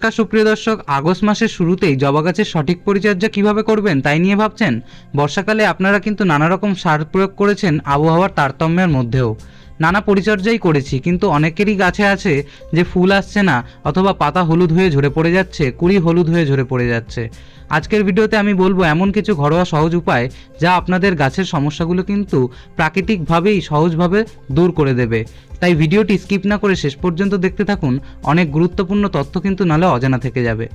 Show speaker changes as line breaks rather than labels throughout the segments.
নমস্কার, সুপ্রিয় দর্শক। আগস্ট মাসের শুরুতেই জবা গাছের সঠিক পরিচর্যা কীভাবে করবেন তাই নিয়ে ভাবছেন? বর্ষাকালে আপনারা কিন্তু নানা রকম সার প্রয়োগ করেছেন, আবহাওয়ার তারতম্যের মধ্যেও। নানা পরিচর্যাই করেছি, কিন্তু অনেকেরই গাছে আছে যে ফুল আসছে না, অথবা পাতা হলুদ হয়ে ঝরে পড়ে যাচ্ছে, কুড়ি হলুদ হয়ে ঝরে পড়ে যাচ্ছে। আজকের ভিডিওতে আমি বলব এমন কিছু ঘরোয়া সহজ উপায় যা আপনাদের গাছের সমস্যাগুলো কিন্তু প্রাকৃতিকভাবেই সহজভাবে দূর করে দেবে। তাই ভিডিওটি স্কিপ না করে শেষ পর্যন্ত দেখতে থাকুন, অনেক গুরুত্বপূর্ণ তথ্য কিন্তু নালে অজানা থেকে যাবে।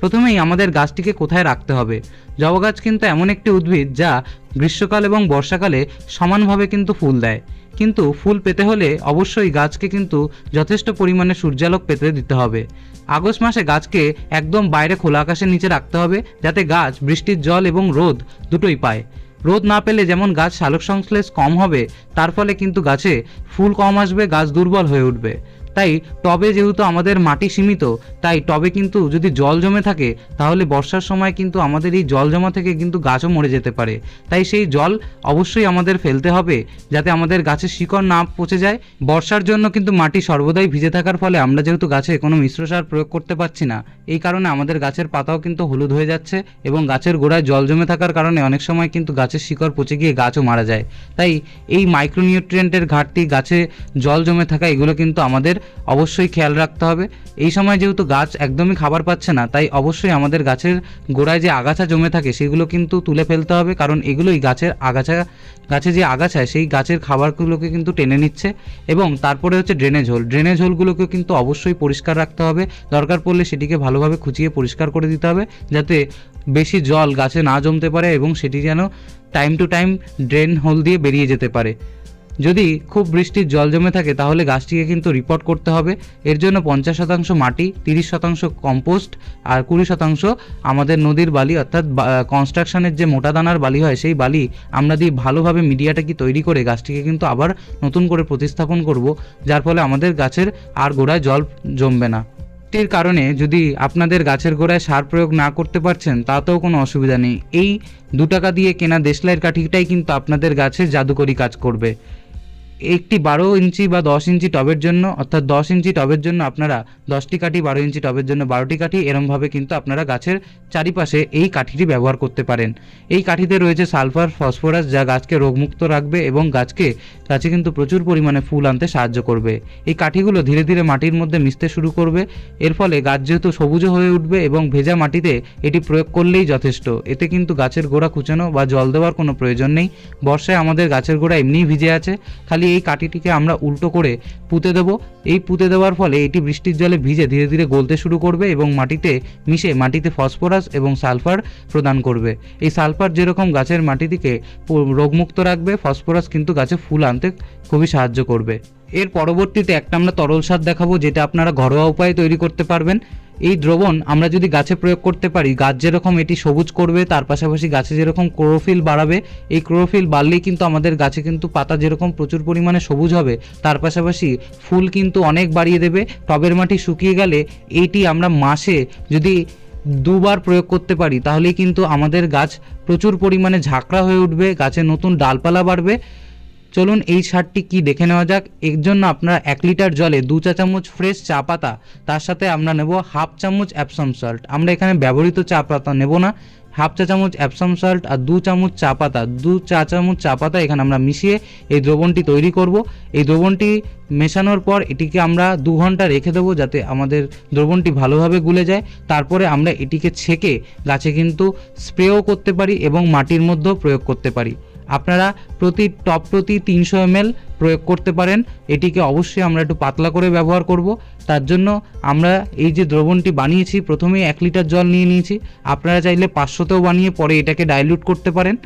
প্রথমেই আমাদের গাছটিকে কোথায় রাখতে হবে? জবা গাছ কিন্তু এমন একটি উদ্ভিদ যা গ্রীষ্মকাল এবং বর্ষাকালে সমানভাবে কিন্তু ফুল দেয়। কিন্তু ফুল পেতে হলে অবশ্যই গাছকে কিন্তু যথেষ্ট পরিমাণে সূর্যালোক পেতে দিতে হবে। আগস্ট মাসে গাছকে একদম বাইরে খোলা আকাশের নিচে রাখতে হবে যাতে গাছ, বৃষ্টির জল এবং রোদ দুটোই পায়। রোদ না পেলে যেমন গাছ সালোকসংশ্লেষ কম হবে, তার ফলে কিন্তু গাছে ফুল কম আসবে, গাছ দুর্বল হয়ে উঠবে। তাই টবে যেহেতু আমাদের মাটি সীমিত, তাই টবে কিন্তু যদি জল জমে থাকে, তাহলে বর্ষার সময় কিন্তু আমাদের এই জল জমা থেকে কিন্তু গাছও মরে যেতে পারে। তাই সেই জল অবশ্যই আমাদের ফেলতে হবে, যাতে আমাদের গাছের শিকড় না পচে যায়। বর্ষার জন্য কিন্তু মাটি সর্বদাই ভিজে থাকার ফলে আমরা যেহেতু গাছে কোনো মিশ্র সার প্রয়োগ করতে পারছি না, এই কারণে আমাদের গাছের পাতাও কিন্তু হলুদ হয়ে যাচ্ছে এবং গাছের গোড়ায় জল জমে থাকার কারণে অনেক সময় কিন্তু গাছের শিকড় পচে গিয়ে গাছও মারা যায়। তাই এই মাইক্রোনিউট্রিয়েন্টের ঘাটতি, গাছে জল জমে থাকা, এগুলো কিন্তু আমাদের অবশ্যই খেয়াল রাখতে হবে। এই সময় যেহেতু গাছ একদমই খাবার পাচ্ছে না, তাই অবশ্যই আমাদের গাছের গোড়ায় যে আগাছা জমে থাকে, সেগুলো কিন্তু তুলে ফেলতে হবে, কারণ এগুলোই গাছের আগাছা, গাছে যে আগাছায় সেই গাছের খাবারগুলোকে কিন্তু টেনে নিচ্ছে এবং তারপরে হচ্ছে ড্রেনেজ হোল ড্রেনেজ হোলগুলোকেও কিন্তু অবশ্যই পরিষ্কার রাখতে হবে। দরকার পড়লে সেটিকে ভালোভাবে খুঁচিয়ে পরিষ্কার করে দিতে হবে, যাতে বেশি জল গাছে না জমতে পারে এবং সেটি যেন time to time drain hole দিয়ে বেরিয়ে যেতে পারে। যদি খুব বৃষ্টির জল জমে থাকে, তাহলে গাছটিকে কিন্তু রিপোর্ট করতে হবে। এর জন্য পঞ্চাশ শতাংশ মাটি, তিরিশ শতাংশ কম্পোস্ট আর কুড়ি শতাংশ আমাদের নদীর বালি, অর্থাৎ কনস্ট্রাকশনের যে মোটা দানার বালি হয়, সেই বালি আমরা দিয়ে ভালোভাবে মিডিয়াটা কি তৈরি করে গাছটিকে কিন্তু আবার নতুন করে প্রতিস্থাপন করব, যার ফলে আমাদের গাছের আর গোড়ায় জল জমবে না। বৃষ্টির কারণে যদি আপনাদের গাছের গোড়ায় সার প্রয়োগ না করতে পারছেন, তাতেও কোনো অসুবিধা নেই। এই দু টাকা দিয়ে কেনা দেশলাইয়ের কাঠিটাই কিন্তু আপনাদের গাছে জাদুকরি কাজ করবে। একটি বারো ইঞ্চি বা দশ ইঞ্চি টবের জন্য, অর্থাৎ দশ ইঞ্চি টবের জন্য আপনারা দশটি কাঠি, বারো ইঞ্চি টবের জন্য বারোটি কাঠি, এরমভাবে কিন্তু আপনারা গাছের চারিপাশে এই কাঠিটি ব্যবহার করতে পারেন। এই কাঠিতে রয়েছে সালফার, ফসফরাস, যা গাছকে রোগমুক্ত রাখবে এবং গাছকে, গাছে কিন্তু প্রচুর পরিমাণে ফুল আনতে সাহায্য করবে। এই কাঠিগুলো ধীরে ধীরে মাটির মধ্যে মিশতে শুরু করবে। এর ফলে গাছ যেহেতু সবুজ হয়ে উঠবে এবং ভেজা মাটিতে এটি প্রয়োগ করলেই যথেষ্ট। এতে কিন্তু গাছের গোড়া কুচানো বা জল দেওয়ার কোনো প্রয়োজন নেই। বর্ষায় আমাদের গাছের গোড়া এমনিই ভিজে আছে। খালি এই কাঠিটিকে আমরা উল্টো করে পুঁতে দেব। এই পুঁতে দেওয়ার ফলে এটি বৃষ্টির জলে ভিজে ধীরে ধীরে গলতে শুরু করবে এবং মাটিতে মিশে মাটিতে ফসফরাস এবং সালফার প্রদান করবে। এই সালফার যেরকম গাছের মাটিটিকে রোগমুক্ত রাখবে, ফসফরাস কিন্তু গাছে ফুল আনতে খুবই সাহায্য করবে। এর পরবর্তীতে একটা আমরা তরল সার দেখাবো, যেটা আপনারা ঘরোয়া উপায়ে তৈরি করতে পারবেন। এই দ্রবণ আমরা যদি গাছে প্রয়োগ করতে পারি, গাছ যেরকম এটি সবুজ করবে, তার পাশাপাশি গাছে যেরকম ক্লোরোফিল বাড়াবে, এই ক্লোরোফিল বাড়লেই কিন্তু আমাদের গাছে কিন্তু পাতা যেরকম প্রচুর পরিমাণে সবুজ হবে, তার পাশাপাশি ফুল কিন্তু অনেক বাড়িয়ে দেবে। টবের মাটি শুকিয়ে গেলে এইটি আমরা মাসে যদি দুবার প্রয়োগ করতে পারি, তাহলেই কিন্তু আমাদের গাছ প্রচুর পরিমাণে ঝাঁকড়া হয়ে উঠবে, গাছে নতুন ডালপালা বাড়বে। চলুন এই সারটি কি দেখে নেওয়া যাক। এর জন্য আপনারা এক লিটার জলে দু চা চামচ ফ্রেশ চা পাতা, তার সাথে আমরা নেব হাফ চামচ অ্যাপসাম সল্ট। আমরা এখানে ব্যবহৃত চা পাতা নেব না। হাফ চা চামচ অ্যাপসাম সল্ট আর দু চামচ চা পাতা। দু চা চামচ চা পাতা এখানে আমরা মিশিয়ে এই দ্রবণটি তৈরি করব। এই দ্রবণটি মেশানোর পর এটিকে আমরা দু ঘণ্টা রেখে দেবো যাতে আমাদের দ্রবণটি ভালোভাবে গুলে যায়। তারপরে আমরা এটিকে ছেঁকে গাছে কিন্তু স্প্রেও করতে পারি এবং মাটির মধ্যেও প্রয়োগ করতে পারি। আপনারা প্রতি টপ প্রতি তিনশো এমএল প্রয়োগ করতে পারেন। এটিকে অবশ্যই আমরা একটু পাতলা করে ব্যবহার করব। তার জন্য আমরা এই যে দ্রবণটি বানিয়েছি প্রথমে এক লিটার জল নিয়ে নিয়েছি। আপনারা চাইলে পাঁচশোতেও বানিয়ে পরে এটাকে ডাইলিউট করতে পারেন।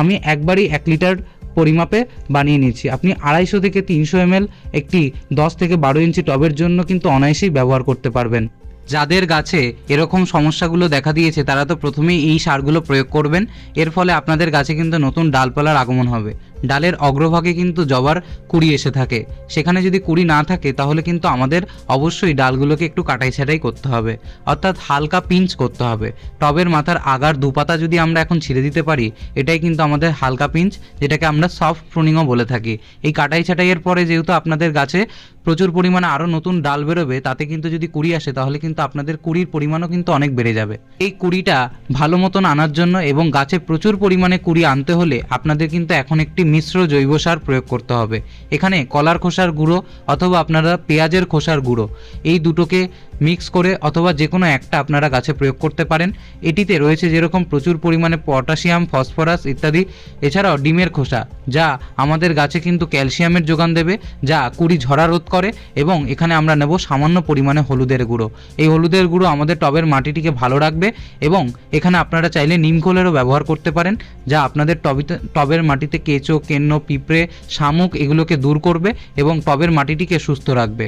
আমি একবারই এক লিটার পরিমাপে বানিয়ে নিয়েছি। আপনি আড়াইশো থেকে তিনশো এমএল একটি দশ থেকে বারো ইঞ্চি টবের জন্য কিন্তু অনায়াসেই ব্যবহার করতে পারবেন। যাদের গাছে এরকম সমস্যাগুলো দেখা দিয়েছে, তারা তো প্রথমেই এই সারগুলো প্রয়োগ করবেন। এর ফলে আপনাদের গাছে কিন্তু নতুন ডালপালার আগমন হবে। ডালের অগ্রভাগে কিন্তু জবার কুড়ি এসে থাকে। সেখানে যদি কুড়ি না থাকে, তাহলে কিন্তু আমাদের অবশ্যই ডালগুলোকে একটু কাটাই ছাটাই করতে হবে। অর্থাৎ হালকা পিঞ্চ করতে হবে। টবের মাথার আগার দুপাতা যদি আমরা এখন ছিঁড়ে দিতে পারি, এটাই কিন্তু আমাদের হালকা পিঞ্চ, যেটাকে আমরা সফট প্রুনিংও বলে থাকি। এই কাটাই ছাটাইয়ের পরে যেহেতু আপনাদের গাছে প্রচুর পরিমাণে আরও নতুন ডাল বেরোবে, তাতে কিন্তু যদি কুড়ি আসে, তাহলে কিন্তু আপনাদের কুড়ির পরিমাণও কিন্তু অনেক বেড়ে যাবে। এই কুড়িটা ভালো মতন আনার জন্য এবং গাছে প্রচুর পরিমাণে কুড়ি আনতে হলে আপনাদের কিন্তু এখন একটি মিশ্র জৈব সার প্রয়োগ করতে হবে। এখানে কলার খোসার গুঁড়ো অথবা আপনারা পেঁয়াজের খোসার গুঁড়ো। এই দুটোকে মিক্স করে অথবা যে কোনো একটা আপনারা গাছে প্রয়োগ করতে পারেন। এটিতে রয়েছে যেরকম প্রচুর পরিমাণে পটাশিয়াম, ফসফরাস ইত্যাদি। এছাড়াও ডিমের খোসা, যা আমাদের গাছে কিন্তু ক্যালসিয়ামের যোগান দেবে, যা কুড়ি ঝরা রোধ করে এবং এখানে আমরা নেব সামান্য পরিমাণে হলুদের গুঁড়ো। এই হলুদের গুঁড়ো আমাদের টবের মাটিটিকে ভালো রাখবে এবং এখানে আপনারা চাইলে নিম খোলেরও ব্যবহার করতে পারেন, যা আপনাদের টবিতে, টবের মাটিতে কেঁচো, কেন্ন, পিঁপড়ে, শামুক এগুলোকে দূর করবে এবং টবের মাটিটিকে সুস্থ রাখবে।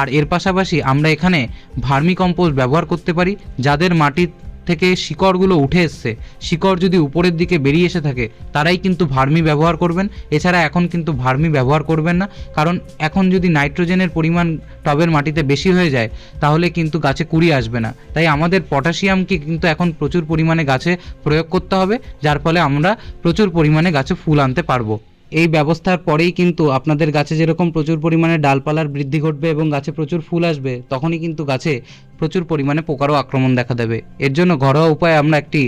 আর এর পাশাপাশি আমরা এখানে ভার্মি কম্পোস্ট ব্যবহার করতে পারি, যাদের মাটির থেকে শিকড়গুলো উঠে এসছে। শিকড় যদি উপরের দিকে বেরিয়ে এসে থাকে, তারাই কিন্তু ভার্মি ব্যবহার করবেন। এছাড়া এখন কিন্তু ভার্মি ব্যবহার করবেন না, কারণ এখন যদি নাইট্রোজেনের পরিমাণ টবের মাটিতে বেশি হয়ে যায়, তাহলে কিন্তু গাছে কুড়ি আসবে না। তাই আমাদের পটাশিয়ামকে কিন্তু এখন প্রচুর পরিমাণে গাছে প্রয়োগ করতে হবে, যার ফলে আমরা প্রচুর পরিমাণে গাছে ফুল আনতে পারব। এই ব্যবস্থার পরেই কিন্তু আপনাদের গাছে যেরকম প্রচুর পরিমাণে ডালপালার বৃদ্ধি ঘটবে এবং গাছে প্রচুর ফুল আসবে, তখনই কিন্তু গাছে প্রচুর পরিমাণে পোকারও আক্রমণ দেখা দেবে। এর জন্য ঘরোয়া উপায়ে আমরা একটি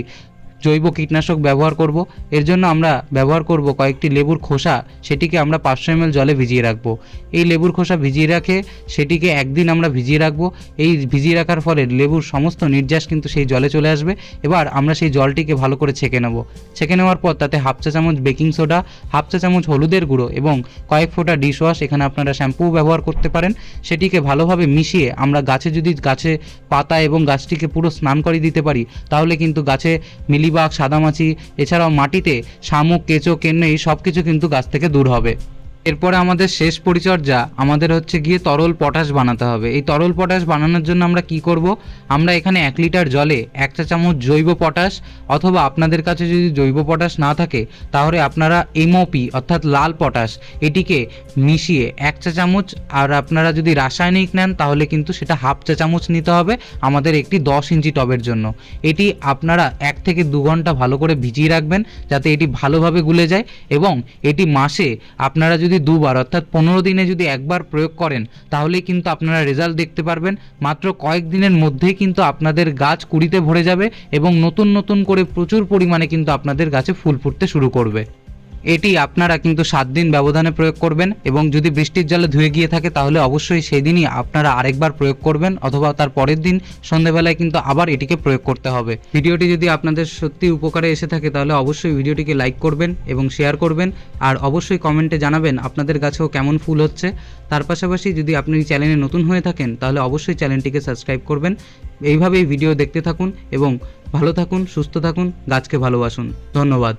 জৈব কীটনাশক ব্যবহার করব। এর জন্য আমরা ব্যবহার করব কয়েকটি লেবুর খোসা, সেটিকে আমরা পাঁচশো এমএল জলে ভিজিয়ে রাখব। এই লেবুর খোসা ভিজিয়ে রাখে, সেটিকে একদিন আমরা ভিজিয়ে রাখব। এই ভিজিয়ে রাখার ফলে লেবুর সমস্ত নির্যাস কিন্তু সেই জলে চলে আসবে। এবার আমরা সেই জলটিকে ভালো করে ছেঁকে নেব। ছেঁকে নেওয়ার পর তাতে হাফ চা চামচ বেকিং সোডা, হাফ চা চামচ হলুদের গুঁড়ো এবং কয়েক ফোঁটা ডিশওয়াশ এখানে আপনারা শ্যাম্পু ব্যবহার করতে পারেন। সেটিকে ভালোভাবে মিশিয়ে আমরা গাছে যদি গাছে পাতা এবং গাছটিকে পুরো স্নান করে দিতে পারি, তাহলে কিন্তু গাছে মিলিবাগ সাদামাছি এছাড়াও মাটিতে শামুক কেঁচো কেন্নে সব কিছু কিন্তু গাছ থেকে দূর হবে। এরপরে আমাদের শেষ পরিচর্যা আমাদের হচ্ছে গিয়ে তরল পটাশ বানাতে হবে। এই তরল পটাশ বানানোর জন্য আমরা কি করব? আমরা এখানে এক লিটার জলে এক চা চামচ জৈব পটাশ অথবা আপনাদের কাছে যদি জৈব পটাশ না থাকে, তাহলে আপনারা এমওপি অর্থাৎ লাল পটাশ এটিকে মিশিয়ে এক চা চামচ আর আপনারা যদি রাসায়নিক নেন, তাহলে কিন্তু সেটা হাফ চা চামচ নিতে হবে আমাদের একটি দশ ইঞ্চি টবের জন্য। এটি আপনারা এক থেকে দু ঘণ্টা ভালো করে ভিজিয়ে রাখবেন যাতে এটি ভালোভাবে গুলে যায় এবং এটি মাসে আপনারা যদি দুবার, অর্থাৎ পনেরো দিনে যদি একবার প্রয়োগ করেন, তাহলেই কিন্তু আপনারা রেজাল্ট দেখতে পারবেন। মাত্র কয়েক দিনের মধ্যেই কিন্তু আপনাদের গাছ কুড়িতে ভরে যাবে এবং নতুন নতুন করে প্রচুর পরিমাণে কিন্তু আপনাদের গাছে ফুল ফুটতে শুরু করবে। এটি আপনারা কিন্তু সাত দিন ব্যবধানে প্রয়োগ করবেন এবং যদি বৃষ্টির জলে ধুয়ে গিয়ে থাকে তাহলে অবশ্যই সেই দিনই আপনারা আরেকবার প্রয়োগ করবেন অথবা তার পরের দিন সন্ধেবেলায় কিন্তু আবার এটিকে প্রয়োগ করতে হবে। ভিডিওটি যদি আপনাদের সত্যি উপকারে এসে থাকে তাহলে অবশ্যই ভিডিওটিকে লাইক করবেন এবং শেয়ার করবেন আর অবশ্যই কমেন্টে জানাবেন আপনাদের গাছেও কেমন ফুল হচ্ছে। তার পাশাপাশি যদি আপনি চ্যানেলে নতুন হয়ে থাকেন তাহলে অবশ্যই চ্যানেলটিকে সাবস্ক্রাইব করবেন। এইভাবেই ভিডিও দেখতে থাকুন এবং ভালো থাকুন, সুস্থ থাকুন, গাছকে ভালোবাসুন। ধন্যবাদ।